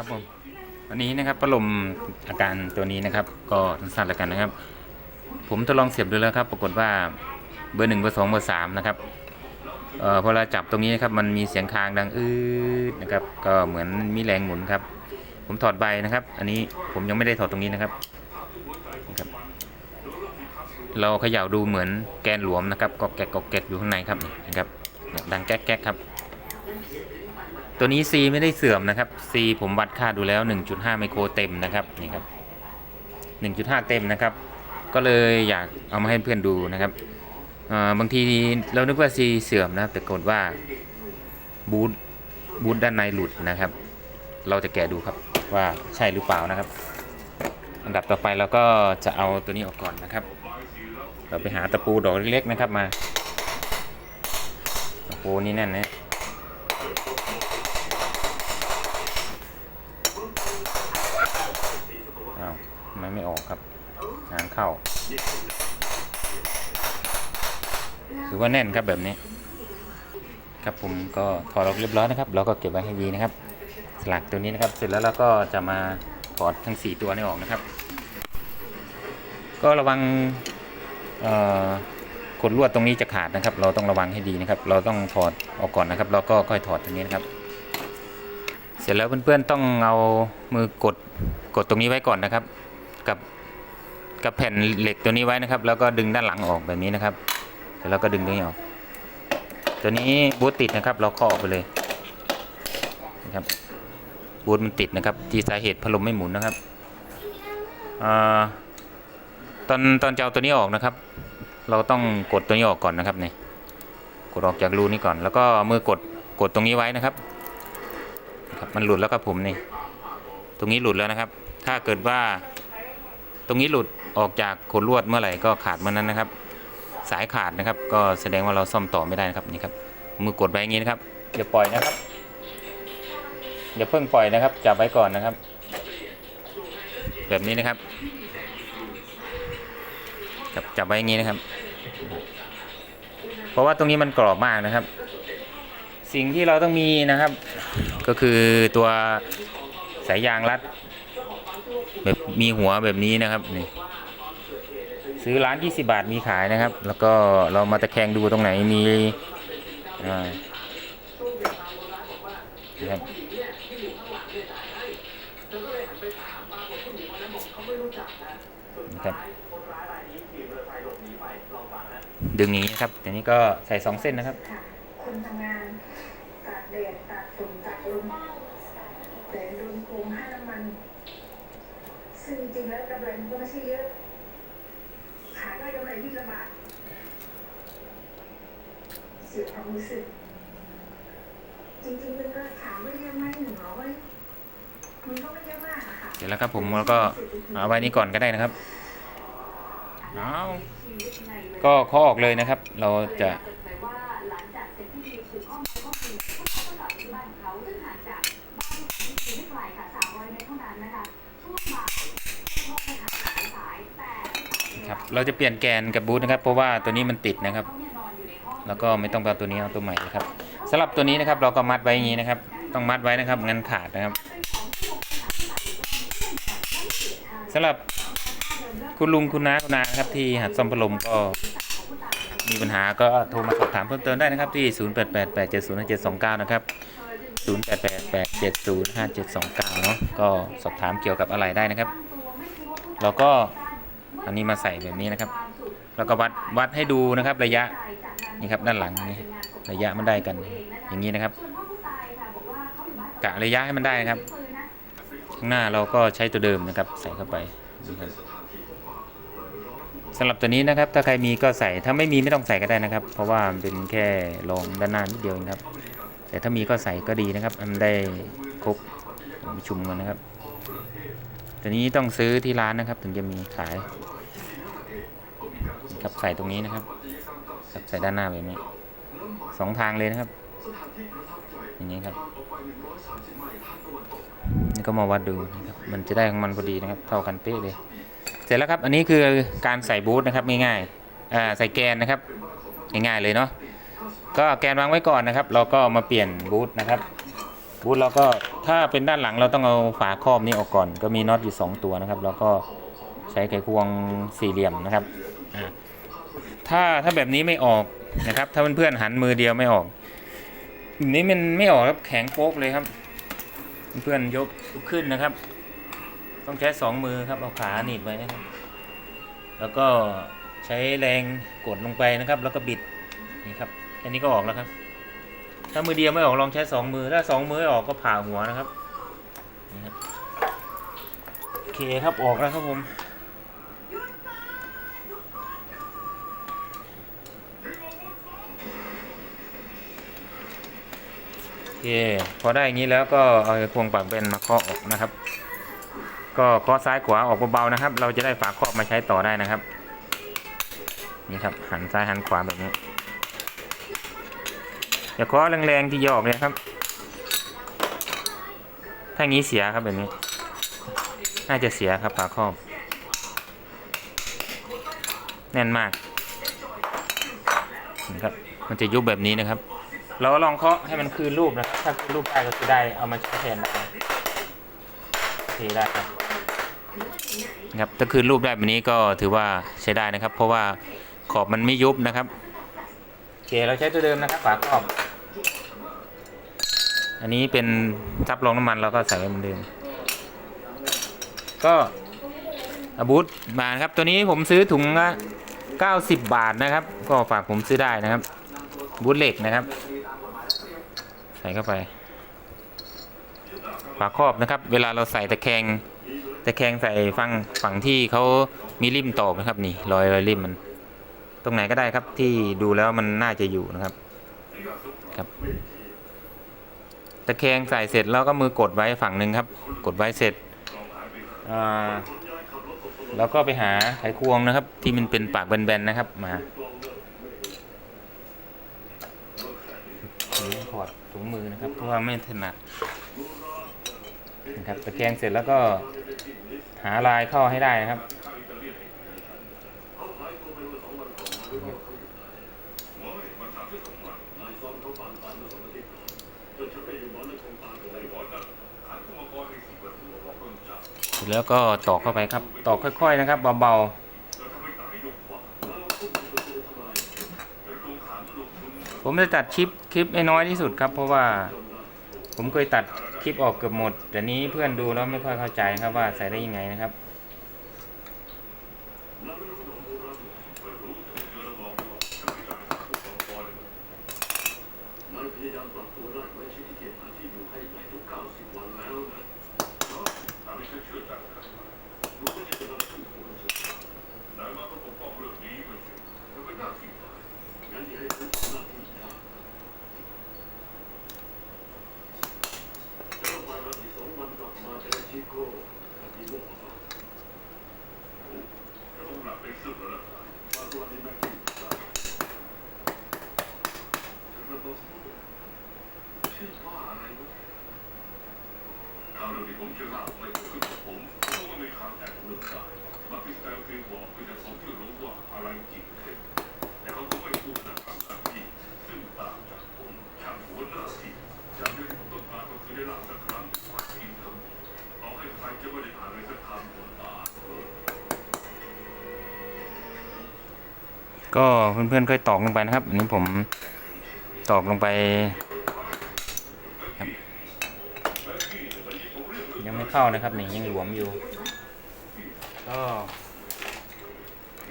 ครับผมวันนี้นะครับพัดลมอาการตัวนี้นะครับ ก็สั้นๆแล้วกันนะครับ ผมทดลองเสียบดูแล้วครับ ปรากฏว่าเบอร์หนึ่งเบอร์สองเบอร์สามนะครับเอ่อพอเราจับตรงนี้นะครับมันมีเสียงคางดังอืดนะครับ ก็เหมือนมีแรงหมุนครับ ผมถอดใบนะครับ อันนี้ผมยังไม่ได้ถอดตรงนี้นะครับนะครับ เราเขย่าดูเหมือนแกนหลวมนะครับกอกแกกกอกแกกอยู่ข้างในครับนะครับดังแก๊กแก๊กครับ ตัวนี้ C ไม่ได้เสื่อมนะครับ C ผมวัดค่าดูแล้ว 1.5 ไมโครเต็มนะครับนี่ครับ 1.5 เต็มนะครับ ก็เลยอยากเอามาให้เพื่อนดูนะครับบางทีเรานึกว่า C เสื่อมนะครับแต่กฏว่าบูทบูทด้านในหลุดนะครับ เราจะแกะดูครับว่าใช่หรือเปล่านะครับ อันดับต่อไปเราก็จะเอาตัวนี้ออกก่อนนะครับ เราไปหาตะปูดอกเล็กๆนะครับมาตะปูนี่แน่นนะ อ้าวทำไมไม่ออกครับ งานเข้า ถือว่าแน่นครับแบบนี้ ครับผมก็ถอดออกเรียบร้อยนะครับเราก็เก็บไว้ให้ดีนะครับ สลักตัวนี้นะครับ เสร็จแล้วเราก็จะมาถอดทั้ง 4 ตัวนี้ออกนะครับ ก็ระวังเอ่อกดลวดตรงนี้จะขาดนะครับ เราต้องระวังให้ดีนะครับ เราต้องถอดออกก่อนนะครับ แล้วก็ค่อยถอดตรงนี้นะครับ เสร็จแล้วเพื่อนๆต้องเอามือกดกดตรงนี้ไว้ก่อนนะครับ กับกับแผ่นเหล็กตัวนี้ไว้นะครับ แล้วก็ดึงด้านหลังออกแบบนี้นะครับเสร็จแล้วก็ดึงตรงนี้ออก ตัวนี้บูทติดนะครับ เราเคาะออกไปเลยนะครับบูทมันติดนะครับ ที่สาเหตุพัดลมไม่หมุนนะครับอ่าตอนตอนจะเอาตัวนี้ออกนะครับ เราต้องกดตัวนี้ออกก่อนนะครับเนี่ยกดออกจากรูนี้ก่อน แล้วก็มือกดกดตรงนี้ไว้นะครับครับ มันหลุดแล้วครับผมนี่ ตรงนี้หลุดแล้วนะครับ ถ้าเกิดว่า ตรงนี้หลุดออกจากขนลวดเมื่อไหร่ก็ขาดเมื่อนั้นนะครับ สายขาดนะครับ ก็แสดงว่าเราซ่อมต่อไม่ได้นะครับนี่ครับมือกดไว้อย่างนี้นะครับอย่าปล่อยนะครับอย่าเพิ่งปล่อยนะครับ จับไว้ก่อนนะครับ แบบนี้นะครับ จับจับไว้อย่างนี้นะครับ เพราะว่าตรงนี้มันกรอบมากนะครับ สิ่งที่เราต้องมีนะครับ ก็คือตัวสายยางรัด แบบมีหัวแบบนี้นะครับนี่ซื้อร้าน 20 บาทมีขายนะครับ แล้วก็เรามาตะแคงดูตรงไหนมีอ่านะครับครับดึงนี้นะครับแต่นี้ก็ใส่สองเส้นนะครับ ค่ะคนทำงานตากแดดตากฝนตากลมแต่โดนโกงค่าน้ำมัน ซึ่งจริงๆแล้วกำไรมันก็ไม่ใช่เยอะ ขายได้กำไรที่ละบาทเสียความรู้สึก จริงๆมันก็ถามว่าเยอะไหมหนึ่งร้อยมันก็ไม่เยอะมากอะค่ะเสร็จแล้วครับผมแล้วก็เอาไว้นี้ก่อนก็ได้นะครับเอาก็ข้อออกเลยนะครับ เราจะเปิดเผยว่าหลังจากเสร็จพิธีผูกข้อมือข้อมือพวกเขาก็กลับไปที่บ้านของเขาซึ่งห่างจากบ้านของพิธีไม่ไกลค่ะ300เมตรเท่านั้นนะคะช่วงบ่ายพ่อไปหาสายสายแต่ครับเราจะเปลี่ยนแกนกับบูทนะครับ เพราะว่าตัวนี้มันติดนะครับ แล้วก็ไม่ต้องเอาตัวนี้เอาตัวใหม่นะครับสำหรับตัวนี้นะครับเราก็มัดไว้อย่างนี้นะครับ ต้องมัดไว้นะครับงั้นขาดนะครับสำหรับคุณลุงคุณน้าคุณนาครับที่หัดซ่อมพัดลมก็มีปัญหาก็โทรมาสอบถามเพิ่มเติมได้นะครับที่ 0888705729 นะครับ 0888705729 เนาะก็สอบถามเกี่ยวกับอะไรได้นะครับ เราก็อันนี้มาใส่แบบนี้นะครับ แล้วก็วัดวัดให้ดูนะครับระยะ นี่ครับด้านหลังนี่ระยะมันได้กัน อย่างนี้นะครับ กะระยะให้มันได้นะครับ ข้างหน้าเราก็ใช้ตัวเดิมนะครับ ใส่เข้าไปสำหรับตัวนี้นะครับ ถ้าใครมีก็ใส่ถ้าไม่มีไม่ต้องใส่ก็ได้นะครับ เพราะว่ามันเป็นแค่รองด้านหน้านิดเดียวเองครับ แต่ถ้ามีก็ใส่ก็ดีนะครับมันได้ครบชุมกันนะครับตัวนี้ต้องซื้อที่ร้านนะครับ ถึงจะมีขายครับใส่ตรงนี้นะครับ ครับใส่ด้านหน้าแบบนี้สองทางเลยนะครับอย่างนี้ครับนี่ก็มาวัดดูนะครับมันจะได้ของมันพอดีนะครับ เท่ากันเป๊ะเลย เสร็จแล้วครับ อันนี้คือการใส่บูทนะครับง่ายๆอ่าใส่แกนนะครับง่ายๆเลยเนาะก็แกนวางไว้ก่อนนะครับ เราก็มาเปลี่ยนบูทนะครับบูทเราก็ถ้าเป็นด้านหลังเราต้องเอาฝาครอบนี้ออกก่อน ก็มีน็อตอยู่ 2 ตัวนะครับ แล้วก็ใช้ไขควงสี่เหลี่ยมนะครับอ่า ถ้าถ้าแบบนี้ไม่ออกนะครับ ถ้าเพื่อนๆหันมือเดียวไม่ออกนี้มันไม่ออกครับแข็งโป๊กเลยครับ เพื่อนๆยกขึ้นนะครับ ต้องใช้สองมือครับเอาขาหนีบไว้นะครับ แล้วก็ใช้แรงกดลงไปนะครับ แล้วก็บิดนี่ครับแค่นี้ก็ออกแล้วครับ ถ้ามือเดียวไม่ออกลองใช้สองมือถ้าสองมือไม่ออกก็ผ่าหัวนะครับนี่ครับโอเคครับออกแล้วครับผม เค พอได้อย่างนี้แล้วก็เอาควงปากเป็นมาเคาะออกนะครับ ก็เคาะซ้ายขวาออกเบาๆนะครับ เราจะได้ฝาครอบมาใช้ต่อได้นะครับ นี่ครับหันซ้ายหันขวาแบบนี้อย่าเคาะแรงๆที่ยอกเลยครับ ถ้างี้เสียครับแบบนี้ น่าจะเสียครับฝาครอบ แน่นมากนี่ครับ มันจะยุบแบบนี้นะครับ เราลองเคาะให้มันคืนรูปนะครับถ้าคืนรูปได้ก็คือได้เอามาใช้แทนได้โอเคได้ครับครับถ้าคืนรูปได้แบบนี้ก็ถือว่าใช้ได้นะครับ เพราะว่าขอบมันไม่ยุบนะครับโอเคเราใช้ตัวเดิมนะครับฝาครอบ อันนี้เป็นซับรองน้ำมันเราก็ใส่ไว้เหมือนเดิมก็อาบูธมานะครับตัวนี้ผมซื้อถุงละ90 บาทนะครับ ก็ฝากผมซื้อได้นะครับบูธเหล็กนะครับ ใส่เข้าไปฝาครอบนะครับ เวลาเราใส่ตะแคงตะแคงใส่ฝั่งฝั่งที่เขามีริมตอกนะครับ นี่รอยรอยริมมัน ตรงไหนก็ได้ครับที่ดูแล้วมันน่าจะอยู่นะครับ ครับ ตะแคงใส่เสร็จแล้วก็มือกดไว้ฝั่งหนึ่งครับ กดไว้เสร็จแล้วก็ไปหาไขควงนะครับ ที่มันเป็นปากแบนๆนะครับมา ถอดถุงมือนะครับ เพราะว่าไม่ถนัดนะครับตะแคงเสร็จแล้วก็หาลายเข้าให้ได้นะครับเสร็จแล้วก็ตอกเข้าไปครับ ตอกค่อย ๆ นะครับเบาๆ ผมจะตัดคลิปคลิปให้น้อยที่สุดครับ เพราะว่าผมเคยตัดคลิปออกเกือบหมด แต่นี้เพื่อนดูแล้วไม่ค่อยเข้าใจครับว่าใส่ได้ยังไงนะครับ มันพยายามปรับตัวได้ไม่ใช่ที่เกียจหาที่อยู่ให้ใหม่ทุก90 วันแล้วนะแต่ไม่ใช่เชื่อใจนะรู้ว่าจะนำสู่คนศึกษานายมาต้องปกป้องเรื่องนี้ไม่ใช่มันเป็นหน้าที่นายงั้นอย่าให้ผมทำหน้าที่ยากแล้วมาวันที่สองวันกลับมาจะได้ชิโก้กับอีโม่ครับจะต้องหลับไปสึกแล้วล่ะมาวันนี้แม่กินข้าวฉันก็ต้องสู้ ชื่อว่าอะไรวะข่าวเรื่องที่ผมเชื่อว่าไม่เกิดขึ้นกับผมเพราะว่าไม่มีทางแอบเลือกได้มาพิสแตลฟิลบอกเพื่อจะสมที่รู้ว่าอะไรจริงเท็จแต่เขาก็ไม่พูดนะทำหน้าที่ซึ่งต่างจากผมช่างหัวหน้าที่อย่างที่ผมต้องการก็คือได้ร่างสักครั้งทีมทั้งหมดเอาให้ใครจะไม่ได้อ่านอะไรสั ก็เพื่อนๆค่อยตอกลงไปนะครับ อันนี้ผมตอกลงไป ยังไม่เข้านะครับนี่ยังหลวมอยู่ ก็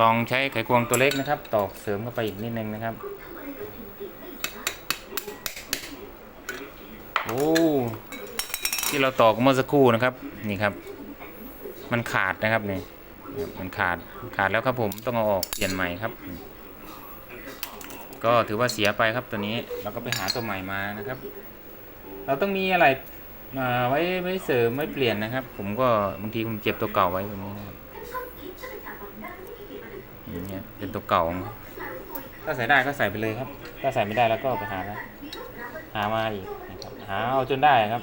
ลองใช้ไขควงตัวเล็กนะครับ ตอกเสริมเข้าไปอีกนิดนึงนะครับ โอ้ ที่เราตอกเมื่อสักครู่นะครับนี่ครับ มันขาดนะครับนี่มันขาดขาดแล้วครับผมต้องเอาออกเปลี่ยนใหม่ครับ ก็ถือว่าเสียไปครับตัวนี้เราก็ไปหาตัวใหม่มานะครับ เราต้องมีอะไรอ่าไว้ไว้เสริมไว้เปลี่ยนนะครับ ผมก็บางทีผมเก็บตัวเก่าไว้แบบนี้นะครับอย่างเงี้ยเป็นตัวเก่า ถ้าใส่ได้ก็ใส่ไปเลยครับ ถ้าใส่ไม่ได้แล้วก็ไปหานะหามาอีกนะครับหาเอาจนได้ครับ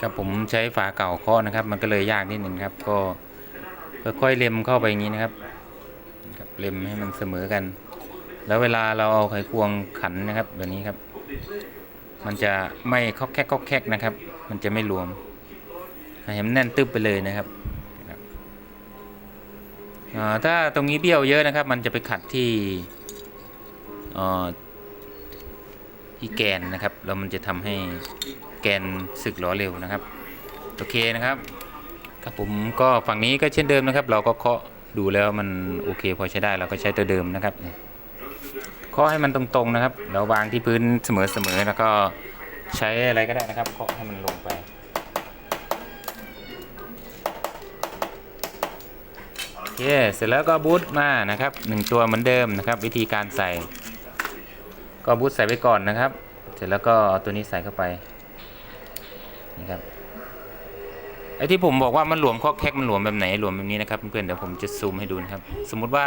ครับผมใช้ฝาเก่าข้อนะครับ มันก็เลยยากนิดหนึ่งครับ ก็ค่อยๆเล็มเข้าไปอย่างนี้นะครับเล็มให้มันเสมอกัน แล้วเวลาเราเอาไขควงขันนะครับแบบนี้ครับ มันจะไม่คอกแคกคอกแคกนะครับ มันจะไม่รวมให้มันแน่นตึ๊บไปเลยนะครับ ถ้าตรงนี้เบี้ยวเยอะนะครับ มันจะไปขัดที่ที่แกนนะครับแล้วมันจะทำให้แกนสึกหลอเร็วนะครับโอเคนะครับครับผมก็ฝั่งนี้ก็เช่นเดิมนะครับ เราก็เคาะดูแล้วมันโอเค พอใช้ได้เราก็ใช้ตัวเดิมนะครับเนี่ยเคาะให้มันตรงๆนะครับแล้ววางที่พื้นเสมอๆแล้วก็ใช้อะไรก็ได้นะครับเคาะให้มันลงไป เค เสร็จแล้วก็บูทมานะครับหนึ่งตัวเหมือนเดิมนะครับ วิธีการใส่ ก็บูทใส่ไว้ก่อนนะครับ เสร็จแล้วก็เอาตัวนี้ใส่เข้าไปนี่ครับไอ้ที่ผมบอกว่ามันหลวมข้อแคกมันหลวมแบบไหนหลวมแบบนี้นะครับเพื่อนเดี๋ยวผมจะซูมให้ดูนะครับ สมมุติว่า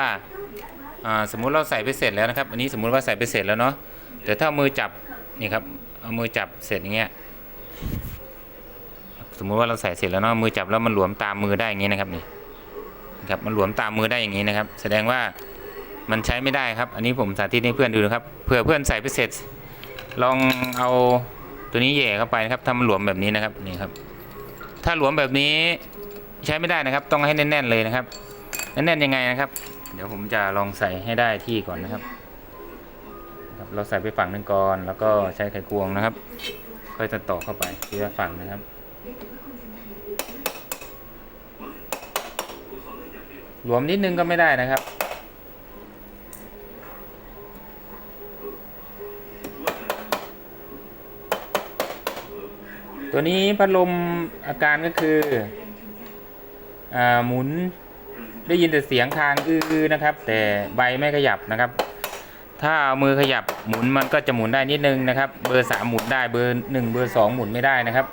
สมมุติเราใส่ไปเสร็จแล้วนะครับ อันนี้สมมุติว่าใส่ไปเสร็จแล้วเนาะแต่ถ้ามือจับนี่ครับเอามือจับเสร็จอย่างเงี้ยสมมุติว่าเราใส่เสร็จแล้วเนาะมือจับแล้วมันหลวมตามมือได้อย่างงี้นะครับนี่ ครับมันหลวมตามมือได้อย่างนี้นะครับ แสดงว่ามันใช้ไม่ได้ครับ อันนี้ผมสาธิตให้เพื่อนดูนะครับเผื่อเพื่อนใส่ไปเสร็จ ลองเอาตัวนี้แย่เข้าไปนะครับถ้ามันหลวมแบบนี้นะครับนี่ครับ ถ้าหลวมแบบนี้ใช้ไม่ได้นะครับ ต้องให้แน่น ๆ เลยนะครับแน่นๆยังไงนะครับ เดี๋ยวผมจะลองใส่ให้ได้ที่ก่อนนะครับครับเราใส่ไปฝั่งหนึ่งก่อน แล้วก็ใช้ไขควงนะครับ ค่อยจะต่อเข้าไปทีละฝั่งนะครับ หลวมนิดนึงก็ไม่ได้นะครับ ตัวนี้พัดลมอาการก็คืออหมุนได้ยินแต่เสียงคางอื้อนะครับ แต่ใบไม่ขยับนะครับ ถ้าเอามือขยับหมุนมันก็จะหมุนได้นิดนึงนะครับ เบอร์สามหมุนได้เบอร์หนึ่งเบอร์สองหมุนไม่ได้นะครับ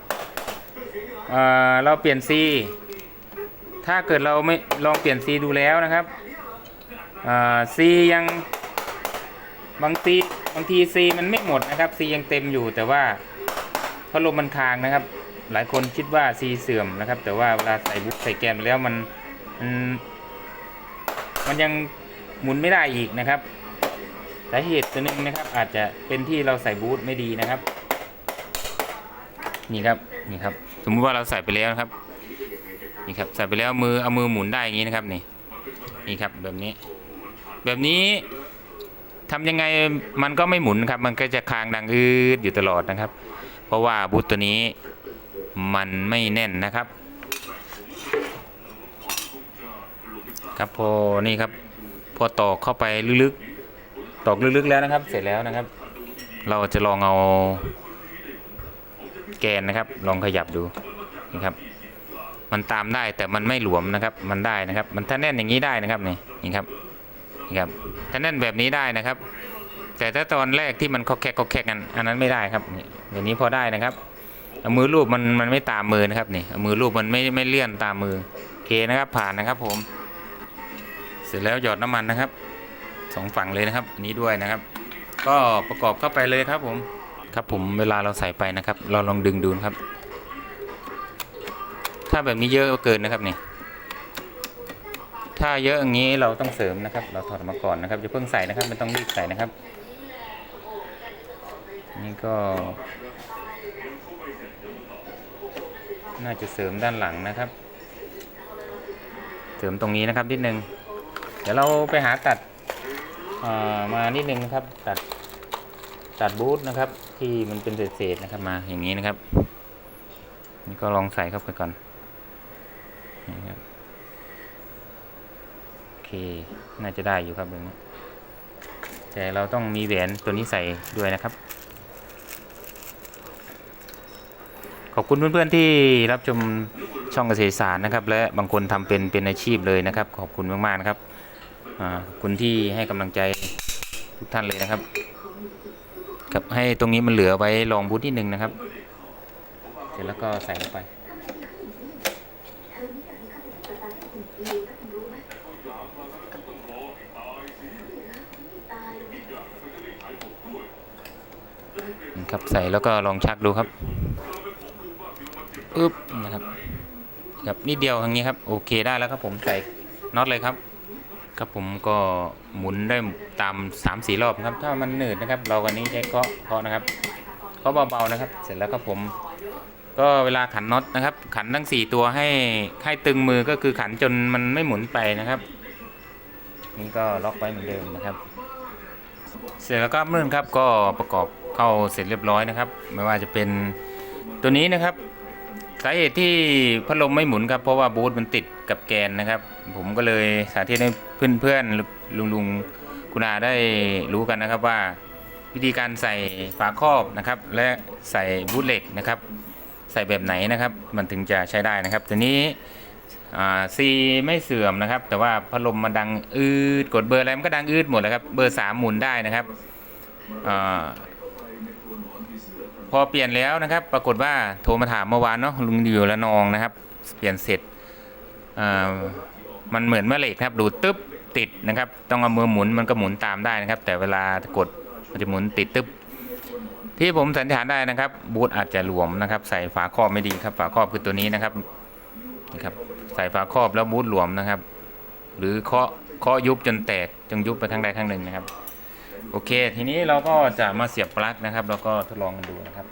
เราเปลี่ยนซี ถ้าเกิดเราไม่ลองเปลี่ยนซีดูแล้วนะครับซียังบางทีบางทีซีมันไม่หมดนะครับซียังเต็มอยู่แต่ว่าพัดลมมันค้างนะครับ หลายคนคิดว่าซีเสื่อมนะครับ แต่ว่าเวลาใส่บุ๊กใส่แกนไปแล้วมันมันมันยังหมุนไม่ได้อีกนะครับสาเหตุตัวหนึงนะครับ อาจจะเป็นที่เราใส่บูทไม่ดีนะครับ นี่ครับนี่ครับ สมมุติว่าเราใส่ไปแล้วนะครับ นี่ครับใส่ไปแล้วมือเอามือหมุนได้อย่างนี้นะครับนี่นี่ครับแบบนี้ แบบนี้ทำยังไงมันก็ไม่หมุนครับ มันก็จะค้างดังอืดอยู่ตลอดนะครับ เพราะว่าบูตตัวนี้มันไม่แน่นนะครับ ครับพอนี่ครับ พอตอกเข้าไปลึกๆตอกลึกๆแล้วนะครับ เสร็จแล้วนะครับ เราจะลองเอาแกนนะครับ ลองขยับดูนี่ครับ มันตามได้แต่มันไม่หลวมนะครับ มันได้นะครับ มันถ้าแน่นอย่างนี้ได้นะครับนี่นี่ครับนี่ครับถ้าแน่นแบบนี้ได้นะครับ แต่ถ้าตอนแรกที่มันคอแคกคอแคกกันอันนั้นไม่ได้ครับนี่แบบนี้พอได้นะครับเอามือลูบมันมันไม่ตามมือนะครับนี่เอามือลูบมันไม่ไม่เลื่อนตามมือโอเคนะครับผ่านนะครับผม เสร็จแล้วหยอดน้ำมันนะครับสองฝั่งเลยนะครับนี้ด้วยนะครับ ก็ประกอบเข้าไปเลยครับผมครับผมเวลาเราใส่ไปนะครับ เราลองดึงดูนะครับ ถ้าแบบนี้เยอะเกินนะครับนี่ถ้าเยอะอย่างนี้เราต้องเสริมนะครับ เราถอดมาก่อนนะครับจะเพิ่งใส่นะครับไม่ต้องรีบใส่นะครับ นี่ก็ น่าจะเสริมด้านหลังนะครับ เสริมตรงนี้นะครับนิดนึงเดี๋ยวเราไปหาตัดอ่ามานิดนึงนะครับตัดตัดบูทนะครับ ที่มันเป็นเศษๆนะครับมาอย่างนี้นะครับ นี่ก็ลองใส่เข้าไปก่อน นี่ครับโอเค น่าจะได้อยู่ครับแบบนี้แต่เราต้องมีแหวนตัวนี้ใส่ด้วยนะครับ ขอบคุณเพื่อนๆที่รับชมช่องเกษตรศาสตร์นะครับ และบางคนทำเป็นเป็นอาชีพเลยนะครับ ขอบคุณมากๆนะครับขอบคุณที่ให้กำลังใจทุกท่านเลยนะครับครับให้ตรงนี้มันเหลือไว้ลองบูธนิดนึงนะครับ เสร็จแล้วก็ใส่เข้าไป ครับใส่แล้วก็ลองชักดูครับอึ๊บนะครับครับนิดเดียวอย่างนี้ครับโอเคได้แล้วครับผมใส่น็อตเลยครับ ครับผมก็หมุนได้ตาม3 4รอบครับ ถ้ามันหนืดนะครับ เรากันนี้ใช้เคาะเคาะนะครับเคาะเบาๆนะครับ เสร็จแล้วครับผม ก็เวลาขันน็อตนะครับ ขันทั้ง 4 ตัวให้ให้ตึงมือก็คือขันจนมันไม่หมุนไปนะครับ นี่ก็ล็อกไว้เหมือนเดิมนะครับ เสร็จแล้วก็เมื่อครับก็ประกอบเข้าเสร็จเรียบร้อยนะครับ ไม่ว่าจะเป็นตัวนี้นะครับสาเหตุที่พัดลมไม่หมุนครับเพราะว่าบูทมันติดกับแกนนะครับ ผมก็เลยสาธิตให้เพื่อนๆลุงลุงๆคุณอาได้รู้กันนะครับว่า วิธีการใส่ฝาครอบนะครับ และใส่บูทเหล็กนะครับ ใส่แบบไหนนะครับ มันถึงจะใช้ได้นะครับทีนี้ซีไม่เสื่อมนะครับ แต่ว่าพัดลมมันดังอืดกดเบอร์อะไรมันก็ดังอืดหมดเลยครับเบอร์สามหมุนได้นะครับอพอเปลี่ยนแล้วนะครับ ปรากฏว่าโทรมาถามเมื่อวานเนาะลุงอยู่ละนองนะครับ เปลี่ยนเสร็จมันเหมือนแม่เหล็กครับ ดูดตึ๊บติดนะครับ ต้องเอามือหมุนมันก็หมุนตามได้นะครับ แต่เวลากดมันจะหมุนติดตึ๊บ ที่ผมสันนิษฐานได้นะครับ บูทอาจจะหลวมนะครับ ใส่ฝาครอบไม่ดีครับ ฝาครอบคือตัวนี้นะครับนี่ครับ ใส่ฝาครอบแล้วบูทหลวมนะครับ หรือเคาะเคาะยุบจนแตกจงยุบไปทางใดทางหนึ่งนะครับ โอเค ทีนี้เราก็จะมาเสียบปลั๊กนะครับ แล้วก็ทดลองกันดูนะครับ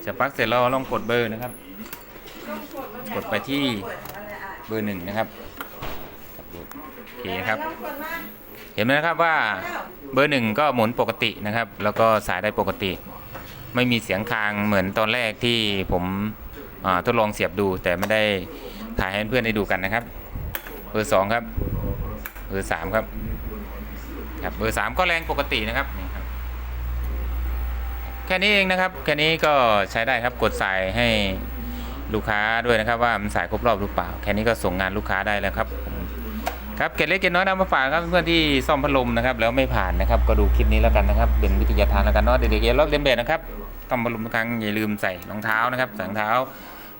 เสียบปลั๊กเสร็จแล้วเราลองกดเบอร์นะครับ กดไปที่เบอร์หนึ่งนะครับโอเคครับ เห็นไหมครับว่า เบอร์หนึ่งก็หมุนปกตินะครับ แล้วก็สายได้ปกติ ไม่มีเสียงคางเหมือนตอนแรกที่ผมทดลองเสียบดู แต่ไม่ได้ถ่ายให้เพื่อนได้ดูกันนะครับ เบอร์สองครับ เบอร์สามครับครับเบอร์สามก็แรงปกตินะครับนี่ครับ แค่นี้เองนะครับ แค่นี้ก็ใช้ได้ครับกดสายให้ลูกค้าด้วยนะครับว่ามันสายครบรอบหรือเปล่า แค่นี้ก็ส่งงานลูกค้าได้แล้วครับผ ครับเกร็ดเล็กเกร็ดน้อยนำมาฝากครับเพื่อนที่ซ่อมพัดลมนะครับแล้วไม่ผ่านนะครับก็ดูคลิปนี้แล้วกันนะครับเป็นวิทยาทานแล้วกันเนาะเด็กๆอย่าลอกเลียนแบบนะครับซ่อมพัดลมทุกครั้งอย่าลืมใส่รองเท้านะครับใส่รองเท้า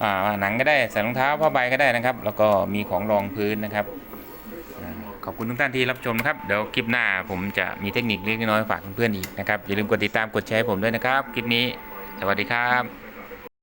อ่าหนังก็ได้ใส่รองเท้าผ้าใบก็ได้นะครับ แล้วก็มีของรองพื้นนะครับขอบคุณทุกท่านที่รับชมนะครับเดี๋ยวคลิปหน้าผมจะมีเทคนิคเล็กน้อยฝากเพื่อนๆอีกนะครับอย่าลืมกดติดตามกดแชร์ให้ผมด้วยนะครับคลิปนี้สวัสดีครับ